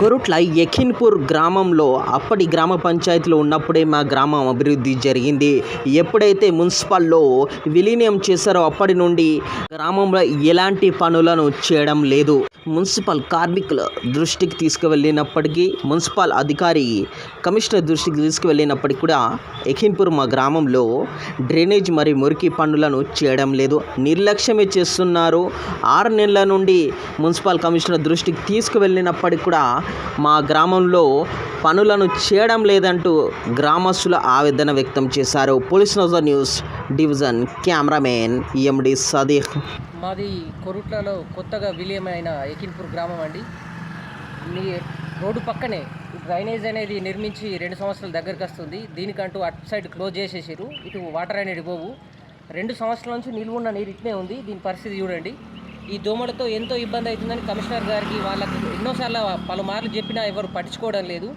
కొరుట్ల యఖిన్పూర్ గ్రామంలో అప్పటి గ్రామ పంచాయతీలో ఉన్నప్పుడే మా గ్రామం అభివృద్ధి జరిగింది. ఎప్పుడైతే మున్సిపల్లో విలీనం చేశారో అప్పటి నుండి గ్రామంలో ఎలాంటి పనులను చేయడం లేదు. మున్సిపల్ కార్మికుల దృష్టికి తీసుకువెళ్ళినప్పటికీ మున్సిపల్ అధికారి కమిషనర్ దృష్టికి తీసుకువెళ్ళినప్పటికీ కూడా ఎఖిన్పూర్ మా గ్రామంలో డ్రైనేజ్ మరియు మురికి పనులను చేయడం లేదు. నిర్లక్ష్యమే చేస్తున్నారు. ఆరు నెలల నుండి మున్సిపల్ కమిషనర్ దృష్టికి తీసుకువెళ్ళినప్పటికీ కూడా మా గ్రామంలో పనులను చేయడం లేదంటూ గ్రామస్తుల ఆవేదన వ్యక్తం చేశారు police Nazar news division cameraman MD Sadiq మాది కొరుట్లలో కొత్తగా విలీయమైన ఎకిన్పూర్ గ్రామం అండి. మీ రోడ్డు పక్కనే డ్రైనేజ్ అనేది నిర్మించి రెండు సంవత్సరాల దగ్గరికి వస్తుంది. దీనికంటూ అటు సైడ్ క్లోజ్ చేసేసారు. ఇటు వాటర్ అనేది పోవు. రెండు సంవత్సరాల నుంచి నిలువ ఉన్న నీరు ఇట్నే ఉంది. దీని పరిస్థితి చూడండి. ఈ దోమలతో ఎంతో ఇబ్బంది అవుతుందని కమిషనర్ గారికి వాళ్ళకి ఎన్నోసార్లు పలుమార్లు చెప్పినా ఎవరు పట్టించుకోవడం లేదు.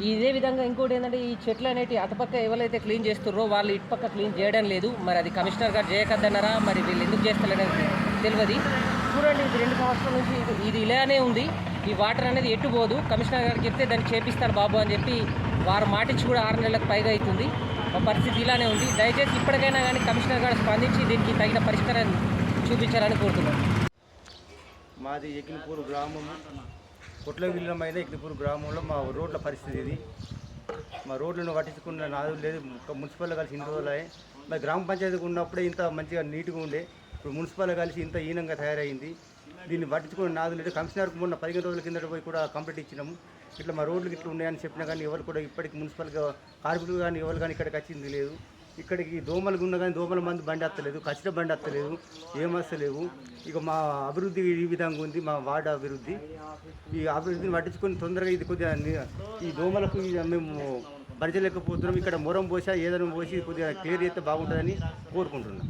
ఇదే విధంగా ఇంకోటి ఏంటంటే ఈ చెట్లు అనేవి అటుపక్క ఎవరైతే క్లీన్ చేస్తున్నారో వాళ్ళు ఇటుపక్క క్లీన్ చేయడం లేదు. మరి అది కమిషనర్ గారు చేయకద్దన్నారా? మరి వీళ్ళు ఎందుకు చేస్తలేరనేది తెలియదు. చూడండి ఇది రెండు సంవత్సరాల నుంచి ఇది- ఇలానే ఉంది. ఈ వాటర్ అనేది ఎటు పోదు. కమిషనర్ గారికి చెప్తే దాన్ని చేపిస్తారు బాబు అని చెప్పి వారు మాటించి కూడా ఆరు నెలలకు పైగా అవుతుంది. పరిస్థితి ఇలానే ఉంది. దయచేసి ఇప్పటికైనా కానీ కమిషనర్ గారు స్పందించి దీనికి తగిన పరిష్కారం చూపించాలని కోరుతున్నాను. మాది ఎకినపూర్ గ్రామం. కొట్ల విలీనమైన ఎకినపూర్ గ్రామంలో మా రోడ్ల పరిస్థితి ఇది. మా రోడ్లను పట్టించుకున్న నాదు లేదు మున్సిపల్ కలిసి ఇన్ని రోజులు మా గ్రామ పంచాయతీకి ఉన్నప్పుడే ఇంత మంచిగా నీట్గా ఉండే ఇప్పుడు మున్సిపల్ కలిసి ఇంత హీనంగా తయారైంది. దీన్ని పట్టించుకున్న నాదు లేదు కమిషనర్కి మొన్న పదిహేను రోజుల కిందట పోయి కూడా కంప్లీట్ ఇచ్చినాము. ఇట్లా మా రోడ్లు ఇట్లా ఉన్నాయని చెప్పినా కానీ ఎవరు కూడా ఇప్పటికి మున్సిపల్గా కార్మికులు కానీ ఎవరు కానీ ఇక్కడికి వచ్చింది లేదు. ఇక్కడికి దోమలు ఉన్న కానీ దోమల మంది బండి వస్తలేదు కచ్చిన బండి వస్తలేదు ఏమస్తలేవు. ఇక మా అభివృద్ధి ఈ విధంగా ఉంది మా వార్డు అభివృద్ధి. ఈ అభివృద్ధిని పట్టించుకొని తొందరగా ఇది కొద్దిగా ఈ దోమలకు మేము భరించలేకపోతున్నాం. ఇక్కడ మొరం పోసా ఏదైనా పోసి కొద్దిగా క్లియర్ చేస్తే బాగుంటుందని కోరుకుంటున్నాం.